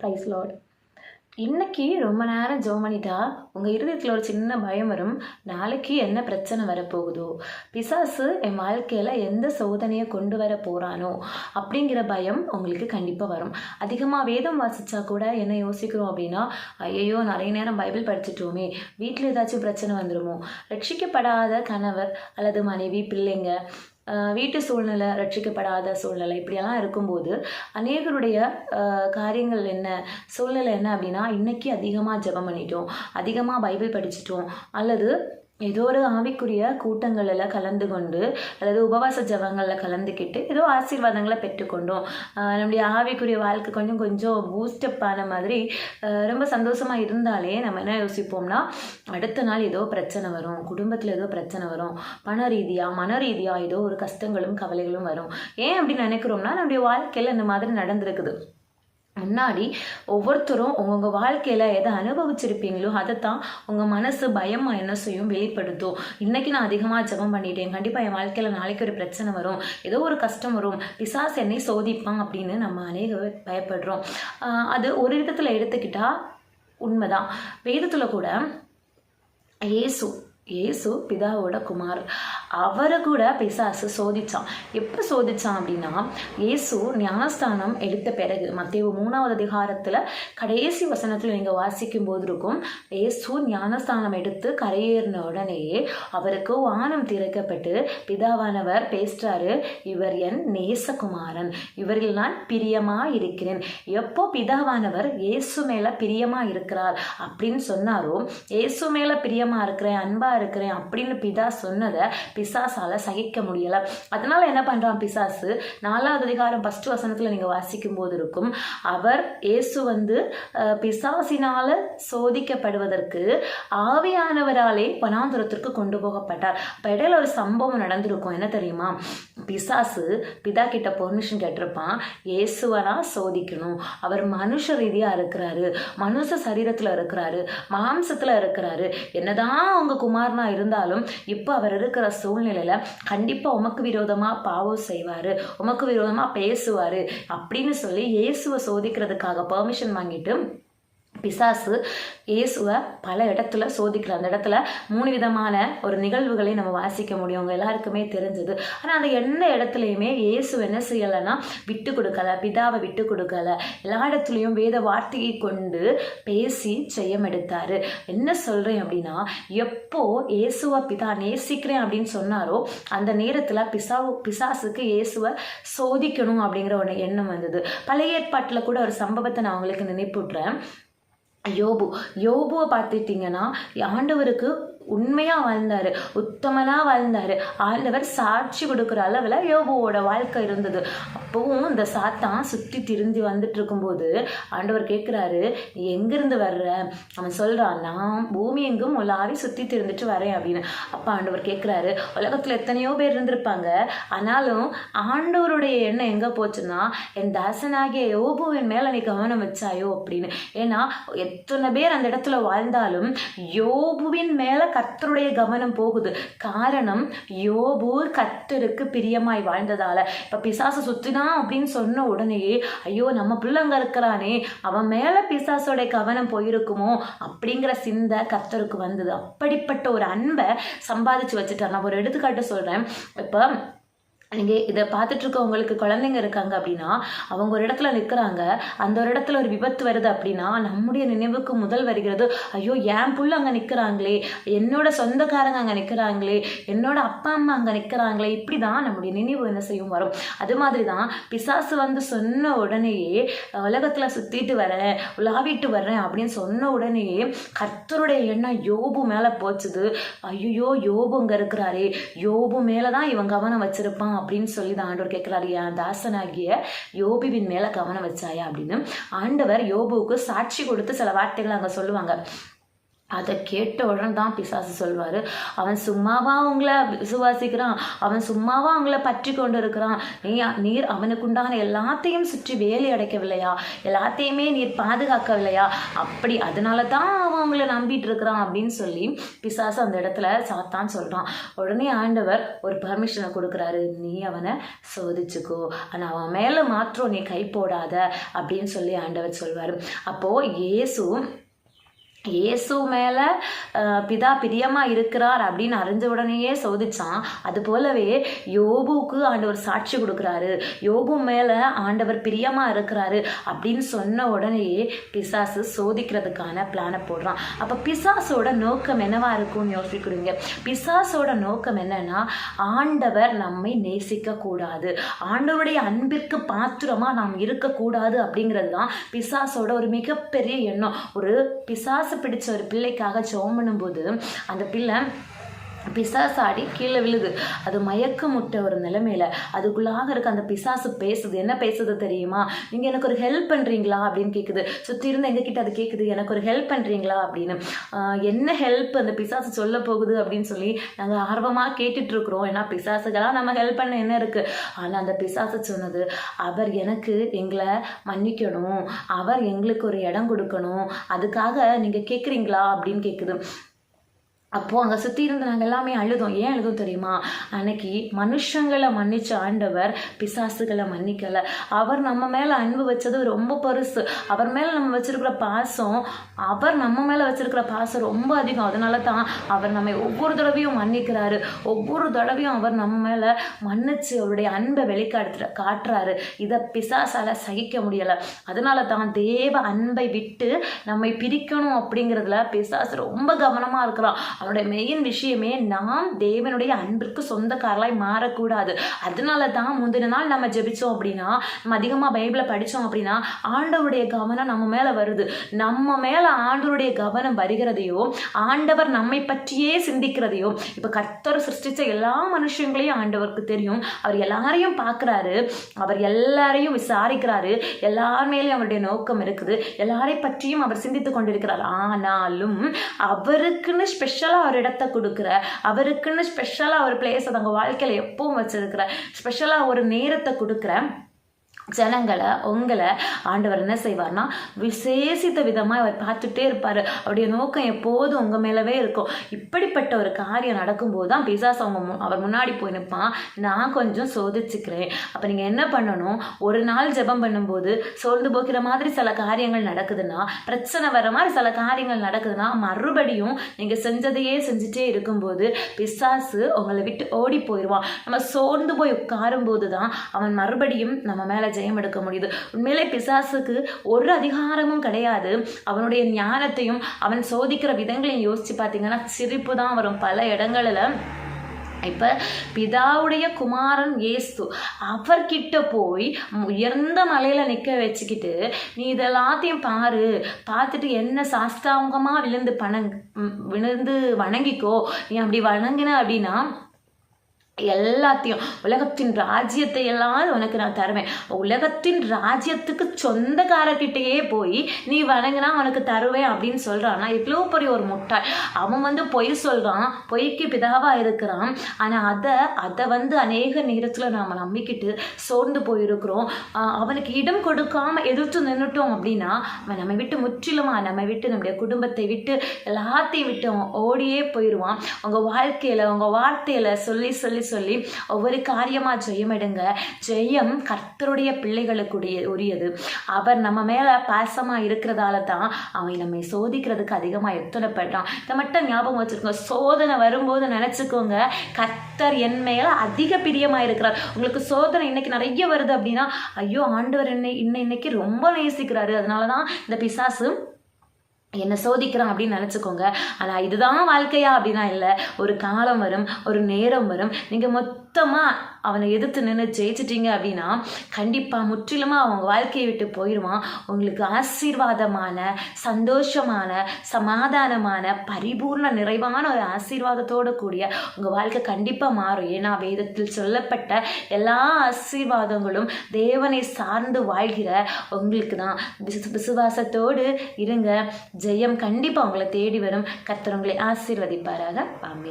Price Lord இன்னைக்கு ரொம்ப நேரம் ஜோ பண்ணிட்டா உங்கள் இருதயத்தில் ஒரு சின்ன பயம் வரும். நாளைக்கு என்ன பிரச்சனை வரப்போகுதோ? பிசாசு என் வாழ்க்கையில் எந்த சோதனையை கொண்டு வர போகிறானோ அப்படிங்கிற பயம் உங்களுக்கு கண்டிப்பாக வரும். அதிகமாக வேதம் வாசித்தா கூட என்ன யோசிக்கிறோம் அப்படின்னா ஐயோ நிறைய நேரம் பைபிள் படிச்சிட்டோமே வீட்டில் ஏதாச்சும் பிரச்சனை வந்துடுமோ ரட்சிக்கப்படாத கணவர் அல்லது மனைவி பிள்ளைங்க வீட்டு சூழ்நிலை ரட்சிக்கப்படாத சூழ்நிலை இப்படியெல்லாம் இருக்கும்போது அநேகருடைய காரியங்கள் என்ன சூழ்நிலை என்ன அப்படின்னா இன்னைக்கு அதிகமாக ஜெபம் பண்ணிட்டோம் அதிகமாக பைபிள் படிச்சிட்டோம் அல்லது ஏதோ ஒரு ஆவிக்குரிய கூட்டங்களில் கலந்து கொண்டு அல்லது உபவாச ஜபங்களில் கலந்துக்கிட்டு ஏதோ ஆசீர்வாதங்களை பெற்றுக்கொண்டோம். நம்முடைய ஆவிக்குரிய வாழ்க்கை கொஞ்சம் கொஞ்சம் பூஸ்டப் ஆன மாதிரி ரொம்ப சந்தோஷமாக இருந்தாலே நம்ம என்ன யோசிப்போம்னா அடுத்த நாள் ஏதோ பிரச்சனை வரும். குடும்பத்தில் ஏதோ பிரச்சனை வரும். பண ரீதியாக மன ரீதியாக ஏதோ ஒரு கஷ்டங்களும் கவலைகளும் வரும். ஏன் அப்படி நினைக்கிறோம்னா நம்முடைய வாழ்க்கையில் இந்த மாதிரி நடந்திருக்குது. முன்னாடி ஒவ்வொருத்தரும் உங்கள் வாழ்க்கையில் எதை அனுபவிச்சிருப்பீங்களோ அதை தான் உங்கள் மனசு பயமாக என்ன செய்யும் வெளிப்படுத்தும். இன்றைக்கி நான் அதிகமாக ஜெபம் பண்ணிட்டேன். கண்டிப்பாக என் வாழ்க்கையில் நாளைக்கு ஒரு பிரச்சனை வரும். ஏதோ ஒரு கஷ்டம் வரும். பிசாஸ் என்னை சோதிப்பான் அப்படின்னு நம்ம அநேக பயப்படுறோம். அது ஒரு விதத்தில் எடுத்துக்கிட்டால் உண்மைதான். வேதத்தில் கூட இயேசு இயேசு பிதாவோட குமார். அவரை கூட பிசாசு சோதிச்சான். எப்போ சோதிச்சான் அப்படின்னா இயேசு ஞானஸ்தானம் எடுத்த பிறகு மத்திய மூணாவது அதிகாரத்தில் கடைசி வசனத்தில் நீங்கள் வாசிக்கும் போது இருக்கும் இயேசு ஞானஸ்தானம் எடுத்து கரையேறின உடனேயே அவருக்கு வானம் திறக்கப்பட்டு பிதாவானவர் பேசுறாரு இவர் என் நேசகுமாரன் இவரில் நான் பிரியமா இருக்கிறேன் எப்போ பிதாவானவர் இயேசு மேல பிரியமா இருக்கிறார் அப்படின்னு சொன்னாரோ இயேசு மேல பிரியமா இருக்கிறேன் அன்பா இருக்கிறேன் அப்படின்னு பிதா சொன்னதை பிசாசால் சகிக்க முடியலை. அதனால் என்ன பண்ணுறான் பிசாசு? நாலாவது அதிகாரம் ஃபர்ஸ்ட் வசனத்தில் நீங்கள் வாசிக்கும் போது இருக்கும். அவர் இயேசு வந்து பிசாசினால் சோதிக்கப்படுவதற்கு ஆவியானவராலே வனாந்துரத்திற்கு கொண்டு போகப்பட்டார். இப்போ இடையில ஒரு சம்பவம் நடந்திருக்கும். என்ன தெரியுமா? பிசாசு பிதா கிட்ட பெர்மிஷன் கேட்டிருப்பான். இயேசுவனா சோதிக்கணும். அவர் மனுஷ ரீதியாக இருக்கிறாரு. மனுஷ சரீரத்தில் இருக்கிறாரு. மாம்சத்தில் இருக்கிறாரு. என்னதான் அவங்க குமாரனா இருந்தாலும் இப்போ அவர் இருக்கிற சூழ்நிலையில கண்டிப்பா உமக்கு விரோதமா பாவம் செய்வாரு உமக்கு விரோதமா பேசுவாரு அப்படின்னு சொல்லி இயேசுவை சோதிக்கிறதுக்காக பெர்மிஷன் வாங்கிட்டு பிசாசு இயேசுவை பல இடத்துல சோதிக்கிற அந்த இடத்துல மூணு விதமான ஒரு நிகழ்வுகளை நம்ம வாசிக்க முடியும். அவங்க எல்லாருக்குமே தெரிஞ்சது. ஆனால் அந்த எந்த இடத்துலையுமே இயேசு என்ன செய்யலைன்னா விட்டு கொடுக்கல. பிதாவை விட்டு கொடுக்கல. எல்லா இடத்துலையும் வேத வார்த்தையை கொண்டு பேசி செய்யம் எடுத்தார். என்ன சொல்கிறேன் அப்படின்னா எப்போ இயேசுவை பிதா நேசிக்கிறேன் அப்படின்னு சொன்னாரோ அந்த நேரத்தில் பிசாவு பிசாசுக்கு இயேசுவை சோதிக்கணும் அப்படிங்கிற ஒரு எண்ணம் வந்தது. பழைய ஏற்பாட்டில் கூட ஒரு சம்பவத்தை நான் உங்களுக்கு நினைப்புட்றேன் யோபு யோபுவை பார்த்துட்டிங்கன்னா ஆண்டவருக்கு உண்மையாக வாழ்ந்தார் உத்தமனாக வாழ்ந்தார். ஆண்டவர் சாட்சி கொடுக்குற அளவில் யோபுவோட வாழ்க்கை இருந்தது. அப்போவும் இந்த சாத்தான் சுற்றி திருந்தி வந்துட்டு இருக்கும்போது ஆண்டவர் கேட்குறாரு நீ எங்கேருந்து வர்ற? அவன் சொல்கிறான் நான் பூமி எங்கும் உலாவி சுற்றி திருந்துட்டு வரேன் அப்படின்னு. அப்போ ஆண்டவர் கேட்குறாரு உலகத்தில் எத்தனையோ பேர் இருந்திருப்பாங்க. ஆனாலும் ஆண்டவருடைய எண்ணம் எங்கே போச்சுன்னா என் தாசனாகிய யோபுவின் மேலே நீ கவனம் வச்சாயோ அப்படின்னு. ஏன்னா எத்தனை பேர் அந்த இடத்துல வாழ்ந்தாலும் யோபுவின் மேலே கத்தருடைய கவனம் போகுது. காரணம் யோபு கத்தருக்கு பிரியமாய் வாழ்ந்ததால. இப்போ பிசாசு சுத்தினான் அப்படின்னு சொன்ன உடனேயே ஐயோ நம்ம பிள்ளைங்க இருக்கிறானே அவன் மேலே பிசாசோட கவனம் போயிருக்குமோ அப்படிங்கிற சிந்தை கத்தருக்கு வந்தது. அப்படிப்பட்ட ஒரு அன்பை சம்பாதிச்சு வச்சுட்டார். நான் ஒரு எடுத்துக்காட்டு சொல்கிறேன் இப்போ நீங்கள் இதை பார்த்துட்டு இருக்கவங்களுக்கு குழந்தைங்க இருக்காங்க அப்படின்னா அவங்க ஒரு இடத்துல நிற்கிறாங்க அந்த ஒரு இடத்துல ஒரு விபத்து வருது அப்படின்னா நம்முடைய நினைவுக்கு முதல் வருகிறது ஐயோ என் புள்ள அங்கே நிற்கிறாங்களே என்னோட சொந்தக்காரங்க அங்கே நிற்கிறாங்களே என்னோட அப்பா அம்மா அங்கே நிற்கிறாங்களே இப்படி தான் நம்முடைய நினைவு என்ன செய்யும் வரும். அது மாதிரி தான் பிசாசு வந்து சொன்ன உடனேயே உலகத்தில் சுற்றிட்டு வரேன் உலாவிட்டு வர்றேன் அப்படின்னு சொன்ன உடனேயே கர்த்தருடைய எண்ணம் யோபு மேலே போச்சுது. ஐயோ யோபு அங்கே இருக்கிறாரே யோபு மேலே தான் இவன் கவனம் வச்சிருப்பான் அப்படின்னு சொல்லி தான் ஆண்டவர் கேட்குறாரு. என் தாசனாகிய யோபிவின் மேலே கவனம் வச்சாயா? அப்படின்னு ஆண்டவர் யோபுவுக்கு சாட்சி கொடுத்து சில வார்த்தைகள் அங்கே சொல்லுவாங்க. அதை கேட்ட உடனே தான் பிசாசு சொல்வார் அவன் சும்மாவா அவங்கள விசுவாசிக்கிறான்? அவன் சும்மாவா அவங்கள பற்றி கொண்டு இருக்கிறான் நீ நீர் அவனுக்குண்டான எல்லாத்தையும் சுற்றி வேலி அடைக்கவில்லையா? எல்லாத்தையுமே நீர் பாதுகாக்கவில்லையா? அப்படி அதனால தான் அவன் அவங்கள நம்பிட்டு இருக்கிறான் அப்படின்னு சொல்லி பிசாசு அந்த இடத்துல சாத்தான் சொல்கிறான் உடனே ஆண்டவர் ஒரு பர்மிஷனை கொடுக்குறாரு நீ அவனை சோதிச்சுக்கோ. ஆனால் அவன் மேலே மாத்திரம் நீ கை போடாத அப்படின்னு சொல்லி ஆண்டவர் சொல்வார். அப்போது இயேசு இயேசு மேலே பிதா பிரியமாக இருக்கிறார் அப்படின்னு அறிஞ்ச உடனேயே சோதிச்சான். அது போலவே யோபுக்கு ஆண்டவர் சாட்சி கொடுக்குறாரு. யோபு மேலே ஆண்டவர் பிரியமாக இருக்கிறாரு அப்படின்னு சொன்ன உடனேயே பிசாசு சோதிக்கிறதுக்கான பிளானை போடுறான். அப்போ பிசாசோட நோக்கம் என்னவா இருக்கும்னு யோசிக்கிறீங்க? பிசாசோட நோக்கம் என்னன்னா ஆண்டவர் நம்மை நேசிக்க கூடாது ஆண்டவருடைய அன்பிற்கு பாத்திரமாக நாம் இருக்கக்கூடாது அப்படிங்கிறது தான் பிசாசோட ஒரு மிகப்பெரிய எண்ணம். ஒரு பிசாஸ் பிசாசு பிடிச்ச ஒரு பிள்ளைக்காக ஜோம் பண்ணும்போது அந்த பிள்ளை பிசாசாடி கீழே விழுது. அது மயக்கமுட்ட ஒரு நிலைமையில அதுக்குள்ளாக இருக்க அந்த பிசாசு பேசுது. என்ன பேசுது தெரியுமா? நீங்கள் எனக்கு ஒரு ஹெல்ப் பண்ணுறீங்களா அப்படின்னு கேட்குது சுற்றி இருந்து எங்ககிட்ட அது கேட்குது எனக்கு ஒரு ஹெல்ப் பண்ணுறீங்களா அப்படின்னு. என்ன ஹெல்ப் அந்த பிசாசு சொல்ல போகுது? அப்படின்னு சொல்லி நாங்கள் ஆர்வமாக கேட்டுட்ருக்குறோம் ஏன்னா பிசாசுகளாக நம்ம ஹெல்ப் பண்ண என்ன இருக்குது ஆனால் அந்த பிசாசு சொன்னது அவர் எனக்கு எங்களை மன்னிக்கணும். அவர் எங்களுக்கு ஒரு இடம் கொடுக்கணும். அதுக்காக நீங்கள் கேட்குறீங்களா அப்படின்னு கேட்குது அப்போது அங்கே சுற்றி இருந்த நாங்கள் எல்லாமே அழுதோம். ஏன் அழுதோம் தெரியுமா? அன்னைக்கு மனுஷங்களை மன்னிச்ச ஆண்டவர் பிசாசுகளை மன்னிக்கலை. அவர் நம்ம மேலே அன்பு வச்சது ரொம்ப பெருசு. அவர் மேலே நம்ம வச்சிருக்கிற பாசம் அவர் நம்ம மேலே வச்சிருக்கிற பாசம் ரொம்ப அதிகம். அதனால தான் அவர் நம்மை ஒவ்வொரு தடவையும் மன்னிக்கிறாரு. ஒவ்வொரு தடவையும் அவர் நம்ம மேலே மன்னிச்சு அவருடைய அன்பை வெளிக்காட்டுற காட்டுறாரு. இதை பிசாசால சகிக்க முடியலை. அதனால தான் தேவ அன்பை விட்டு நம்மை பிரிக்கணும் அப்படிங்கிறதுல பிசாசு ரொம்ப கவனமாக இருக்கிறான். அவனுடைய மெயின் விஷயமே நாம் தேவனுடைய அன்பிற்கு சொந்தக்காரலாய் மாறக்கூடாது. அதனால தான் முந்தின நாள் நம்ம ஜெபிச்சோம் அப்படின்னா நம்ம அதிகமாக பைபிளை படித்தோம் அப்படின்னா ஆண்டவருடைய கவனம் நம்ம மேலே வருது. நம்ம மேலே ஆண்டவருடைய கவனம் வருகிறதையோ ஆண்டவர் நம்மை பற்றியே சிந்திக்கிறதையோ இப்போ கர்த்தர் சிருஷ்டிச்ச எல்லா மனுஷங்களையும் ஆண்டவருக்கு தெரியும். அவர் எல்லாரையும் பார்க்குறாரு. அவர் எல்லாரையும் விசாரிக்கிறாரு. எல்லார் மேலேயும் அவருடைய நோக்கம் இருக்குது. எல்லாரை பற்றியும் அவர் சிந்தித்து கொண்டிருக்கிறார். ஆனாலும் அவருக்குன்னு ஸ்பெஷல் ஸ்பெஷலாக ஒரு இடத்த கொடுக்குற அவருக்குன்னு ஸ்பெஷலாக ஒரு பிளேஸ் அவங்க வாழ்க்கையில் எப்பவும் வச்சிருக்கிற ஸ்பெஷலாக ஒரு நேரத்தை கொடுக்குற ஜனங்களை உங்களை ஆண்டவர் என்ன செய்வார்னா விசேஷித்த விதமாக அவர் பார்த்துட்டே இருப்பார். அவருடைய நோக்கம் எப்போதும் உங்கள் மேலவே இருக்கும். இப்படிப்பட்ட ஒரு காரியம் நடக்கும்போது தான் பிசாஸ் அவங்க மு- அவர் முன்னாடி போய் நிற்பான் நான் கொஞ்சம் சோதிச்சுக்கிறேன். அப்போ நீங்கள் என்ன பண்ணணும்? ஒரு நாள் ஜெபம் பண்ணும்போது சோர்ந்து போக்கிற மாதிரி சில காரியங்கள் நடக்குதுன்னா பிரச்சனை வர மாதிரி சில காரியங்கள் நடக்குதுன்னா மறுபடியும் நீங்கள் செஞ்சதையே செஞ்சுட்டே இருக்கும்போது பிசாசு உங்களை விட்டு ஓடி போயிடுவான் நம்ம சோர்ந்து போய் உட்காரும்போது தான் அவன் மறுபடியும் நம்ம மேலே ஜெயம் எடுக்க முடியுது. உண்மையிலே பிசாசுக்கு ஒரு அதிகாரமும் கிடையாது. அவனுடைய ஞானத்தையும் அவன் சோதிக்கிற விதங்களையும் யோசிச்சு பார்த்தீங்கன்னா சிரிப்பு தான் வரும். பல இடங்களில் இப்போ பிதாவுடைய குமாரன் ஏசு அவர்கிட்ட போய் உயர்ந்த மலையில நிற்க வச்சுக்கிட்டு நீ இதெல்லாத்தையும் பாரு. பார்த்துட்டு என்ன சாஸ்தாங்கமாக விழுந்து பணங் விழுந்து வணங்கிக்கோ. நீ அப்படி வணங்கின அப்படின்னா எல்லாத்தையும் உலகத்தின் ராஜ்யத்தை எல்லாம் உனக்கு நான் தருவேன். உலகத்தின் ராஜ்யத்துக்கு சொந்தக்காரர்கிட்டயே போய் நீ வணங்கினா உனக்கு தருவேன் அப்படின்னு சொல்கிறான் ஆனால் இவ்வளோ பெரிய ஒரு முட்டாள். அவன் வந்து பொய் சொல்கிறான் பொய்க்கு பிதாவாக இருக்கிறான். ஆனால் அதை அதை வந்து அநேக நேரத்தில் நாம் நம்பிக்கிட்டு சோர்ந்து போயிருக்கிறோம். அவனுக்கு இடம் கொடுக்காம எதிர்த்து நின்றுட்டோம் அப்படின்னா அவன் நம்ம விட்டு முற்றிலுமா நம்ம விட்டு நம்முடைய குடும்பத்தை விட்டு எல்லாத்தையும் விட்டு அவன் ஓடியே போயிடுவான் உங்கள் வாழ்க்கையில் உங்கள் வார்த்தையில் சொல்லி சொல்லி சொல்லி ஒவ்வொரு காரியமாக ஜெயம் எடுங்க. ஜெயம் கர்த்தருடைய பிள்ளைகளுக்குடைய உரியது. அவர் நம்ம மேலே பாசமாக இருக்கிறதால தான் அவன் நம்மை சோதிக்கிறதுக்கு அதிகமாக எத்தனைப்படுறான் இதை மட்டும் ஞாபகம் வச்சுருக்கோங்க சோதனை வரும்போது நினச்சிக்கோங்க. கர்த்தர் என் மேலே அதிக பிரியமாக இருக்கிறார். உங்களுக்கு சோதனை இன்னைக்கு நிறைய வருது அப்படின்னா ஐயோ ஆண்டவர் என்னை இன்னை இன்னைக்கு ரொம்ப நேசிக்கிறாரு. அதனால தான் இந்த பிசாசு என்னை சோதிக்கிறான் அப்படின்னு நினச்சிக்கோங்க. ஆனால் இதுதான் வாழ்க்கையா அப்படின்னா இல்லை. ஒரு காலம் வரும் ஒரு நேரம் வரும். நீங்கள் மொத்தமாக அவனை எதிர்த்து நின்று ஜெயிச்சிட்டிங்க அப்படின்னா கண்டிப்பாக முற்றிலுமாக அவங்க வாழ்க்கையை விட்டு போயிடுவான். உங்களுக்கு ஆசீர்வாதமான சந்தோஷமான சமாதானமான பரிபூர்ண நிறைவான ஒரு ஆசீர்வாதத்தோடு கூடிய உங்கள் வாழ்க்கை கண்டிப்பாக மாறும். ஏன்னா வேதத்தில் சொல்லப்பட்ட எல்லா ஆசீர்வாதங்களும் தேவனை சார்ந்து வாழ்கிற உங்களுக்கு தான். விசுவாசத்தோடு இருங்க. ஜெயம் கண்டிப்பாக உங்களை தேடி வரும். கர்த்தர் உங்களை ஆசீர்வதிப்பாராக. ஆமே